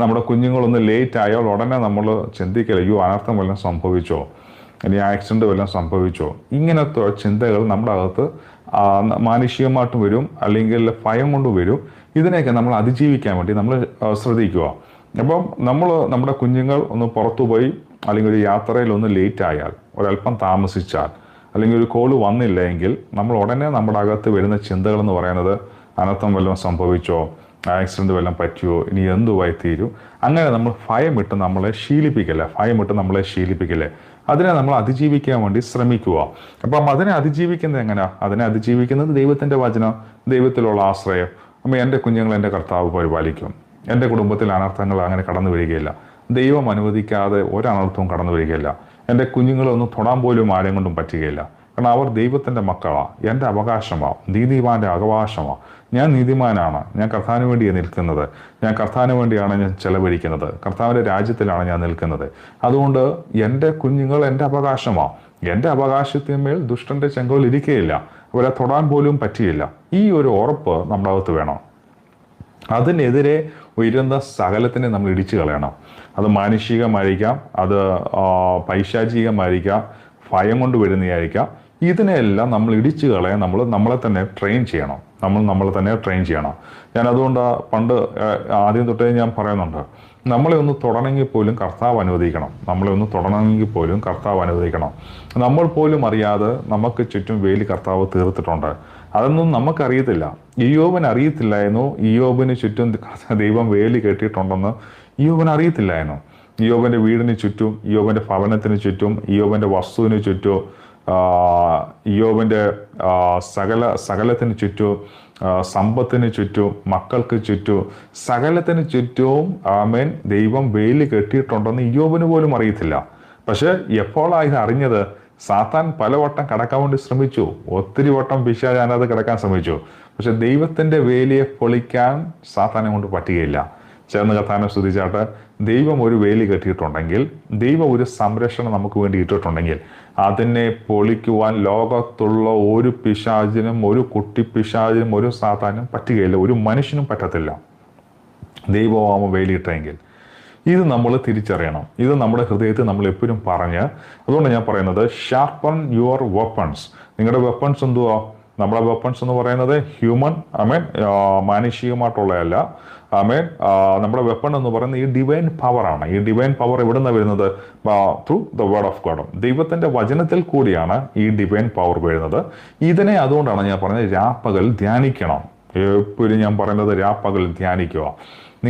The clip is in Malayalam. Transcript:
നമ്മുടെ കുഞ്ഞുങ്ങളൊന്ന് ലേറ്റ് ആയാൽ ഉടനെ നമ്മൾ ചിന്തിക്കില്ല അയ്യോ അനർത്ഥം വല്ലതും സംഭവിച്ചോ? ഇനി ആക്സിഡന്റ് വല്ലതും സംഭവിച്ചോ? ഇങ്ങനത്തെ ചിന്തകൾ നമ്മുടെ അകത്ത് മാനുഷികമായിട്ട് വരും അല്ലെങ്കിൽ ഭയം കൊണ്ട് വരും. ഇതിനെയൊക്കെ നമ്മൾ അതിജീവിക്കാൻ വേണ്ടി നമ്മൾ ശ്രദ്ധിക്കുക. അപ്പം നമ്മൾ നമ്മുടെ കുഞ്ഞുങ്ങൾ ഒന്ന് പുറത്തു പോയി അല്ലെങ്കിൽ ഒരു യാത്രയിൽ ഒന്ന് ലേറ്റ് ആയാൽ ഒരല്പം താമസിച്ചാൽ അല്ലെങ്കിൽ ഒരു കോൾ വന്നില്ല എങ്കിൽ നമ്മൾ ഉടനെ നമ്മുടെ അകത്ത് വരുന്ന ചിന്തകൾ എന്ന് പറയുന്നത് അനർത്ഥം വല്ലതും സംഭവിച്ചോ? ആക്സിഡന്റ് വല്ലതും പറ്റുമോ ഇനി എന്തുമായി തീരും? അങ്ങനെ നമ്മൾ ഭയമിട്ട് നമ്മളെ ശീലിപ്പിക്കല്ലേ? ഭയമിട്ട് നമ്മളെ ശീലിപ്പിക്കല്ലേ? അതിനെ നമ്മൾ അതിജീവിക്കാൻ വേണ്ടി ശ്രമിക്കുക. അപ്പം അതിനെ അതിജീവിക്കുന്നത് എങ്ങനെയാ? അതിനെ അതിജീവിക്കുന്നത് ദൈവത്തിന്റെ വചനം ദൈവത്തിലുള്ള ആശ്രയം. അപ്പം എന്റെ കുഞ്ഞുങ്ങൾ എന്റെ കർത്താവ് പരിപാലിക്കും. എന്റെ കുടുംബത്തിൽ അനർത്ഥങ്ങൾ അങ്ങനെ കടന്നു വരികയില്ല. ദൈവം അനുവദിക്കാതെ ഒരനർത്ഥവും കടന്നു വരികയില്ല. എന്റെ കുഞ്ഞുങ്ങളെ ഒന്ന് തൊടാൻ പോലും ആരെയും കൊണ്ടും പറ്റുകയില്ല. കാരണം അവർ ദൈവത്തിന്റെ മക്കളാണ് എന്റെ അവകാശമാണ് നീതിമാന്റെ അവകാശമാണ് ഞാൻ നീതിമാനാണ്. ഞാൻ കർത്താവിന് വേണ്ടിയാണ് നിൽക്കുന്നത്. ഞാൻ കർത്താവിന് വേണ്ടിയാണ് ഞാൻ ചെലവഴിക്കുന്നത്. കർത്താവിന്റെ രാജ്യത്തിലാണ് ഞാൻ നിൽക്കുന്നത്. അതുകൊണ്ട് എന്റെ കുഞ്ഞുങ്ങൾ എന്റെ അവകാശമാണ് എന്റെ അവകാശത്തിന്മേൽ ദുഷ്ടന്റെ ചെങ്കോൽ ഇരിക്കുകയില്ല അവരെ തൊടാൻ പോലും പറ്റിയില്ല. ഈ ഒരു ഉറപ്പ് നമ്മുടെ അകത്ത് വേണം. അതിനെതിരെ ഉയരുന്ന സകലത്തിനെ നമ്മൾ ഇടിച്ചു കളയണം. അത് മാനുഷികമായിരിക്കാം. അത് പൈശാചികമായിരിക്കാം. ഭയം കൊണ്ട് വരുന്നതായിരിക്കാം. ഇതിനെല്ലാം നമ്മൾ ഇടിച്ചു കളയാൻ നമ്മൾ നമ്മളെ തന്നെ ട്രെയിൻ ചെയ്യണം. നമ്മൾ നമ്മളെ തന്നെ ട്രെയിൻ ചെയ്യണം. ഞാൻ അതുകൊണ്ട് പണ്ട് ആദ്യം തൊട്ടേ ഞാൻ പറയുന്നുണ്ട്. നമ്മളെ ഒന്ന് തുടണമെങ്കിൽ പോലും കർത്താവ് അനുവദിക്കണം. നമ്മളെ ഒന്ന് തുടണമെങ്കിൽ പോലും കർത്താവ് അനുവദിക്കണം. നമ്മൾ പോലും അറിയാതെ നമുക്ക് ചുറ്റും വേലി കർത്താവ് തീർത്തിട്ടുണ്ട്. അതൊന്നും നമുക്കറിയത്തില്ല. യോബൻ അറിയത്തില്ലായിരുന്നു. ഇയോബിന് ചുറ്റും ദൈവം വേലി കെട്ടിയിട്ടുണ്ടെന്ന് യോബൻ അറിയത്തില്ലായിരുന്നു. ഇയോബന്റെ വീടിന് ചുറ്റും ഇയോബന്റെ ഭവനത്തിന് ചുറ്റും ഇയോബന്റെ വസ്തുവിന് ചുറ്റും ആ, സകല സകലത്തിന് ചുറ്റും സമ്പത്തിന് ചുറ്റും മക്കൾക്ക് ചുറ്റും സകലത്തിന് ചുറ്റും ആമേൻ ദൈവം വേലി കെട്ടിയിട്ടുണ്ടെന്ന് യോബിന് പോലും അറിയത്തില്ല. പക്ഷെ എപ്പോഴാണ് ഇത് അറിഞ്ഞത്? സാത്താൻ പലവട്ടം കടക്കാൻ വേണ്ടി ശ്രമിച്ചു. ഒത്തിരി വട്ടം പിശാച് അതിനകത്ത് കിടക്കാൻ ശ്രമിച്ചു. പക്ഷെ ദൈവത്തിന്റെ വേലിയെ പൊളിക്കാൻ സാത്താനെ കൊണ്ട് പറ്റുകയില്ല. ചേർന്ന് കഥാനം ശ്രദ്ധിച്ചാട്ട് ദൈവം ഒരു വേലി കെട്ടിയിട്ടുണ്ടെങ്കിൽ ദൈവം ഒരു സംരക്ഷണം നമുക്ക് വേണ്ടി ഇട്ടിട്ടുണ്ടെങ്കിൽ അതിനെ പൊളിക്കുവാൻ ലോകത്തുള്ള ഒരു പിശാചിനും ഒരു കുട്ടി പിശാചിനും ഒരു സാത്താനും പറ്റുകയില്ല. ഒരു മനുഷ്യനും പറ്റത്തില്ല. ദൈവവാമം വേലിയിട്ടെങ്കിൽ. ഇത് നമ്മൾ തിരിച്ചറിയണം. ഇത് നമ്മുടെ ഹൃദയത്തിൽ നമ്മൾ എപ്പോഴും പറഞ്ഞ്. അതുകൊണ്ട് ഞാൻ പറയുന്നത് ഷാർപ്പൺ യുവർ വെപ്പൺസ് നിങ്ങളുടെ വെപ്പൺസ് എന്തുവാ? നമ്മുടെ വെപ്പൺസ് എന്ന് പറയുന്നത് ഹ്യൂമൻ ഐ മീൻ മാനുഷികമായിട്ടുള്ളതല്ല. ഐ മീൻ നമ്മുടെ വെപ്പൺ എന്ന് പറയുന്നത് ഈ ഡിവൈൻ പവറാണ് ഈ ഡിവൈൻ പവർ എവിടെ നിന്ന് വരുന്നത് through the word of God ദൈവത്തിന്റെ വചനത്തിൽ കൂടിയാണ് ഈ ഡിവൈൻ പവർ വരുന്നത്. ഇതിനെ അതുകൊണ്ടാണ് ഞാൻ പറഞ്ഞത് രാപ്പകൽ ധ്യാനിക്കണം. എപ്പോഴും ഞാൻ പറയുന്നത് രാപ്പകൽ ധ്യാനിക്കുക.